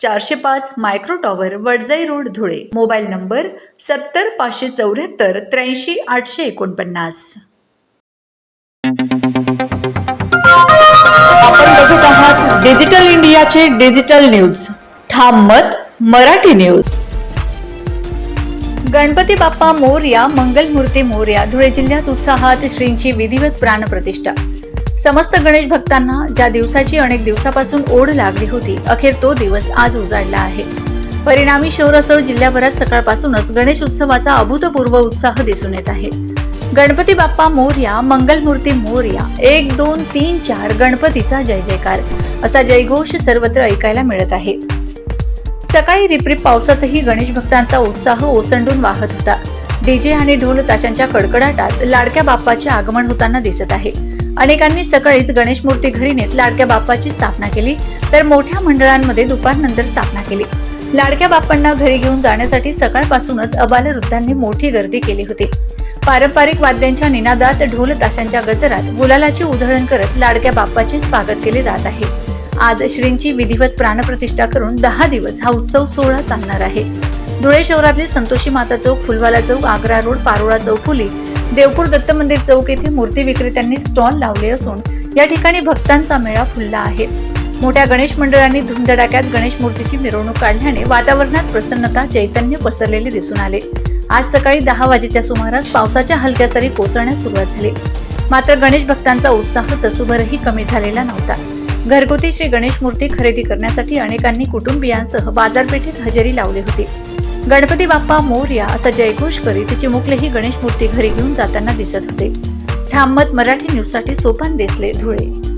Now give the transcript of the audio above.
चारशे पाच micro tower Wadjai road Dhule. Mobile number सत्तर पाचशे चौऱ्याहत्तर त्र्याऐंशी आठशे एकोणपन्नास. आपण बघत आहात डिजिटल इंडियाचे डिजिटल न्यूज. ठाम मत मराठी न्यूज. गणपती बाप्पा मोरया मंगलमूर्ती मोरया धुळे जिल्ह्यात उत्साहात श्रींची विधिवत प्राणप्रतिष्ठा. समस्त गणेश भक्तांना ज्या दिवसाची अनेक दिवसापासून ओढ लागली होती अखेर तो दिवस आज उजाडला आहे. परिणामी शहरासह जिल्ह्याभरात सकाळपासूनच गणेश उत्सवाचा अभूतपूर्व उत्साह दिसून येत आहे. गणपती बाप्पा मोर्या मंगलमूर्ती मोर्या एक दोन तीन चार गणपतीचा जय जयकार असा जयघोष सर्वत्र ऐकायला मिळत आहे. सकाळी रिपरिप पावसातही गणेश भक्तांचा उत्साह ओसंडून वाहत होता. डीजे आणि ढोल ताशांच्या कडकडाटात लाडक्या बाप्पाचे आगमन होताना दिसत आहे. अनेकांनी सकाळीच गणेश मूर्ती घरी नेत लाडक्या बाप्पाची स्थापना केली तर मोठ्या मंडळांमध्ये दुपारनंतर स्थापना केली. लाडक्या बाप्पांना घरी घेऊन जाण्यासाठी सकाळपासूनच अबालवृद्धांनी मोठी गर्दी केली होती. पारंपरिक वाद्यांच्या निनादात ढोल ताशांच्या गजरात गुलालाची उधळण करत लाडक्या बाप्पाचे स्वागत केले जात आहे. आज श्रींची विधिवत प्राणप्रतिष्ठा करून दहा दिवस हा उत्सव सोहळा चालणार आहे. धुळे शहरातील संतोषी माता चौक फुलवाला चौक आग्रा रोड पारोळा चौफुली देवपूर दत्त मंदिर चौक येथे मूर्ती विक्रेत्यांनी स्टॉल लावले असून या ठिकाणी भक्तांचा मेळा फुलला आहे. मोठ्या गणेश मंडळांनी धुमधडाक्यात गणेश मूर्तीची मिरवणूक काढल्याने वातावरणात प्रसन्नता चैतन्य पसरलेले दिसून आले. आज सकाळी दहा वाजेच्या सुमारास पावसाच्या हलक्या सरी कोसळण्यास सुरुवात झाली. मात्र गणेश भक्तांचा उत्साह तसुभरही कमी झालेला नव्हता. घरगुती श्री गणेश मूर्ती खरेदी करण्यासाठी अनेकांनी कुटुंबियांसह बाजारपेठेत हजेरी लावली होती. गणपती बाप्पा मोर्या असा जयघोष करीत चिमुकलेही गणेश मूर्ती घरी घेऊन जाताना दिसत होते. ठाममत मराठी न्यूजसाठी सोपान देसले धुळे.